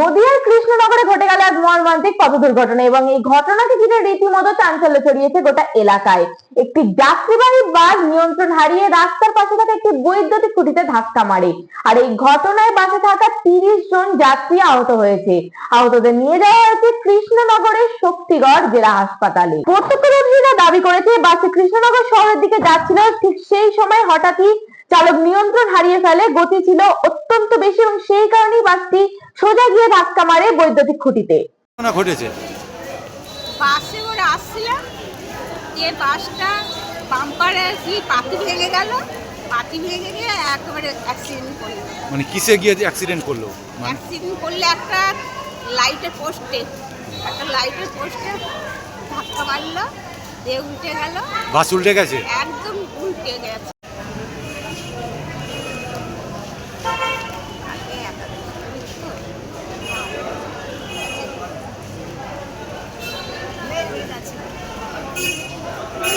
নদিয়ার কৃষ্ণনগরে ঘটে গেল এক মর্মান্তিক পথ দুর্ঘটনা এবং এই ঘটনাকে ঘিরে রীতিমতো চাঞ্চল্য ছড়িয়েছে গোটা এলাকায়। একটি যাত্রীবাহী বাস নিয়ন্ত্রণ হারিয়ে রাস্তার পাশে থাকা একটি বৈদ্যুতিক খুঁটিতে ধাক্কা মারে। আর এই ঘটনায় বাসে থাকা তিরিশ জন যাত্রী আহত হয়েছে। আহতদের নিয়ে যাওয়া হয়েছে কৃষ্ণনগরের শক্তিগড় জেলা হাসপাতালে। প্রত্যক্ষদর্শীরা দাবি করেছে, বাসে কৃষ্ণনগর শহরের দিকে যাচ্ছিল, ঠিক সেই সময় হঠাৎই চালক নিয়ন্ত্রণ হারিয়ে ফেলে গতি ছিল অত্যন্ত বেশি এবং সেই কারণেই বাসটি সোজা গিয়ে ধাক্কা মারে বৈদ্যুতিক খুঁটিতে। ঘটেছে। বাসে করে আসছিলাম যে বাসটা বাম্পারে কি পাতি ভেঙে গেল পাতি ভেঙে গিয়ে একেবারে অ্যাক্সিডেন্ট করল। মানে কিসে গিয়ে অ্যাক্সিডেন্ট করল? মানে অ্যাক্সিডেন্ট করলে একটা লাইটের পোস্টে একটা লাইটের পোস্টে ধাক্কা মারলো দিয়ে উল্টে গেল। বাস উল্টে গেছে? একদম উল্টে গেছে।